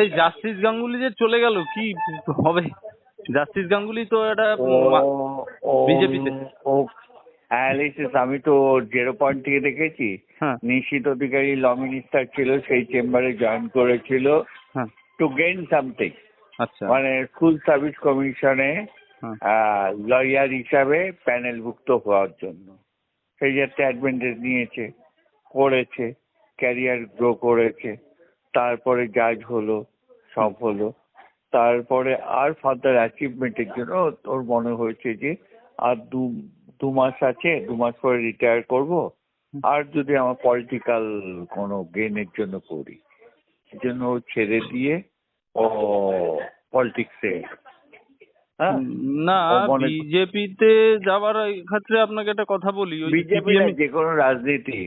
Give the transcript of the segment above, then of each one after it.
এই জাস্টিস গাঙ্গুলি যে চলে গেল কি হবে? জাস্টিস গাঙ্গুলি তো একটা বিজেপিতে। ও আমি তো জিরো পয়েন্ট থেকে দেখেছি। হ্যাঁ। নিশিত অধিকারী ল মিনিস্টার ছিল সেই চেম্বারে জয়েন করেছিল টু গেইন সামথিং মানে স্কুল সার্ভিস কমিশনে লয়ার হিসাবে প্যানেলভুক্ত হওয়ার জন্য। সেই যাতে অ্যাডভান্টেজ নিয়েছে করেছে ক্যারিয়ার গ্রো করেছে। তারপরে জাজ হলো সব হলো। তারপরে আর ফার্দার অ্যাচিভমেন্টের জন্য ওর মনে হয়েছে যে আর দু দু মাস আছে দু মাস পরে রিটায়ার করব। আর যদি আমার পলিটিক্যাল কোনো গেনের জন্য করি সেজন্য ও ছেড়ে দিয়ে ও পলিটিক্সে হ্যাঁ? না বিজেপিতে যাওয়ার ক্ষেত্রে আপনাকে একটা কথা বলি বিজেপি যে কোনো রাজনীতি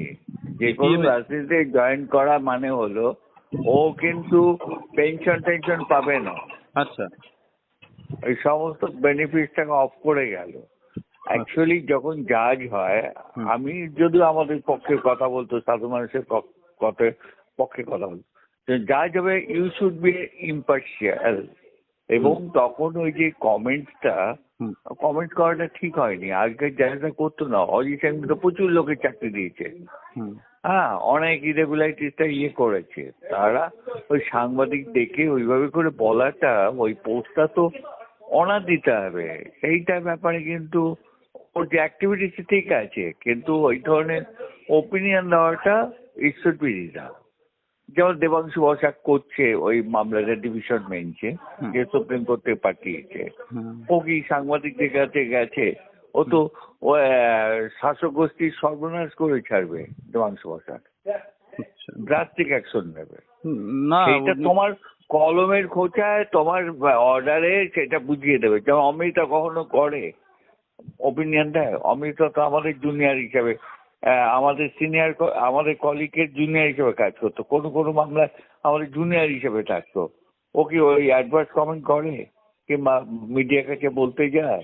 যে কোনো রাজনীতিতে জয়েন করা মানে হলো ও কিন্তু পেনশন টেনশন পাবে না। আচ্ছা। এই সমস্ত বেনিফিটটাকে অফ করে গেল। অ্যাকচুয়ালি যখন জাজ হয় আমি যদিও আমাদের পক্ষে কথা বলতো সাধু মানুষের পথে পক্ষে কথা বলতো জাজ হবে ইউ শুড বি ইম্পার্শিয়াল এবং তখন ওই যে কমেন্টসটা। কমেন্ট করাটা ঠিক হয়নি। আগের জাজরা করতো না অজিত তো প্রচুর লোকের চাকরি দিয়েছে। হ্যাঁ অনেক ইরেগুলারিটিসটা ইয়ে করেছে। তারা ওই সাংবাদিক ডেকে ওইভাবে করে বলাটা ওই পোস্টটা তো অনার দিতে হবে। সেইটা ব্যাপারে কিন্তু ওর যে অ্যাক্টিভিটিস ঠিক আছে কিন্তু ওই ধরনের ওপিনিয়ন দেওয়াটা ইট শুড বি রিজার্ভ যেমন দেবাংশু বসাক করছে ওই মামলাটা ডিভিশন বেঞ্চে যে সুপ্রিম কোর্টে পাঠিয়েছে। ও কি সাংবাদিকদের কাছে গেছে? ও তো শাসক গোষ্ঠীর সর্বনাশ করে ছাড়বে দেবাংশু আচ্ছা। ড্রাস্টিক অ্যাকশন নেবে। না উনি- তোমার কলমের খোঁচায় তোমার অর্ডারে সেটা বুঝিয়ে দেবে। যেমন অমৃতা কখনো করে ওপিনিয়ন দেয়। অমৃতা তো আমাদের জুনিয়র হিসাবে আমাদের সিনিয়র আমাদের কলিগের জুনিয়র হিসেবে কাজ করতো। কোনো কোনো মামলায় আমাদের জুনিয়র হিসেবে থাকতো। ও কি ওই অ্যাডভার্স কমেন্ট করে? কিংবা মিডিয়ার কাছে বলতে যায়?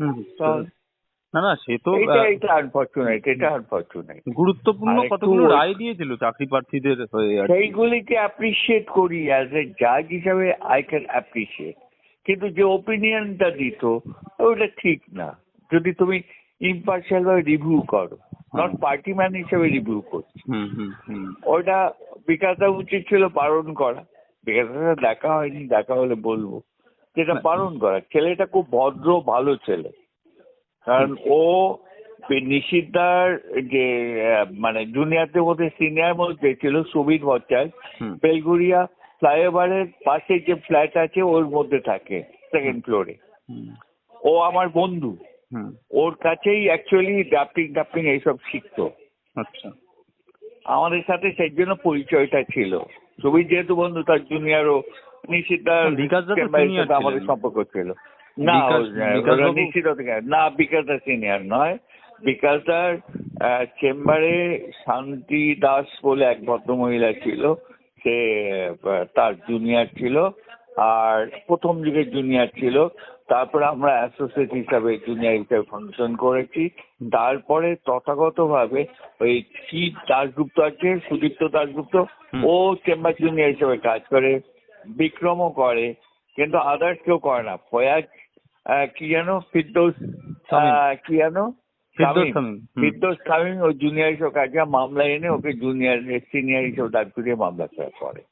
না না সে তো এটা এটা আনফর্চুনেট এটা আনফর্চুনেট গুরুত্বপূর্ণ কতগুলো রায় দিয়েছিল চাকরি প্রার্থীদের হয়ে সেইগুলিকে অ্যাপ্রিসিয়েট করি অ্যাজ এ জাজ হিসাবে আই ক্যান অ্যাপ্রিসিয়েট কিন্তু যে ওপিনিয়নটা দিত ওটা ঠিক না। যদি তুমি ইম্পার্শিয়াল ভাবে রিভিউ করো নট পার্টি ম্যান হিসেবে রিভিউ করছ। হুম হুম হুম। ওটা বিকাশটা উচিত ছিল বারণ করা। বিকাশটা দেখা হয়নি দেখা হলে বলব। যেটা পালন করা। ছেলেটা খুব ভদ্র ভালো ছেলে। কারণ ও নিশিদার যে মানে জুনিয়ারদের মধ্যে সিনিয়র মধ্যে ছিল সুবীর ভট্টাচার্য। বেলগুড়িয়া ফ্লাইওভারের পাশে যে ফ্ল্যাট আছে ওর মধ্যে থাকে সেকেন্ড ফ্লোরে ও আমার বন্ধু। ওর কাছেই অ্যাকচুয়ালি ড্রাফটিং ড্রাফটিং এইসব শিখতো। আচ্ছা। আমাদের সাথে সেই জন্য পরিচয়টা ছিল। সুবীর যেহেতু বন্ধু তার জুনিয়রও আমাদের সম্পর্ক ছিল। না বিকাশ নিশ্চিত না বিকাশদা সিনিয়র নয়। বিকাশ দার চেম্বারে শান্তি দাস বলে এক ভদ্রমহিলা ছিল। সে তার জুনিয়র ছিল। আর প্রথম যুগের জুনিয়র ছিল। তারপরে আমরা অ্যাসোসিয়েট হিসাবে জুনিয়র হিসাবে ফাংশন করেছি। তারপরে তথাগত ভাবে ওই কি দাসগুপ্ত আছে সুদীপ্ত দাসগুপ্ত ও চেম্বার জুনিয়র হিসেবে কাজ করে। বিক্রমও করে কিন্তু আদার্স কেউ করে না। ফয়াজ কি যেন ফিরদৌস কি যেন ফিরদৌস তামিম। তামিম ও জুনিয়র হিসেবে কাজ মামলা এনে ওকে জুনিয়র সিনিয়র হিসেবে দাঁড় করিয়ে মামলা করে।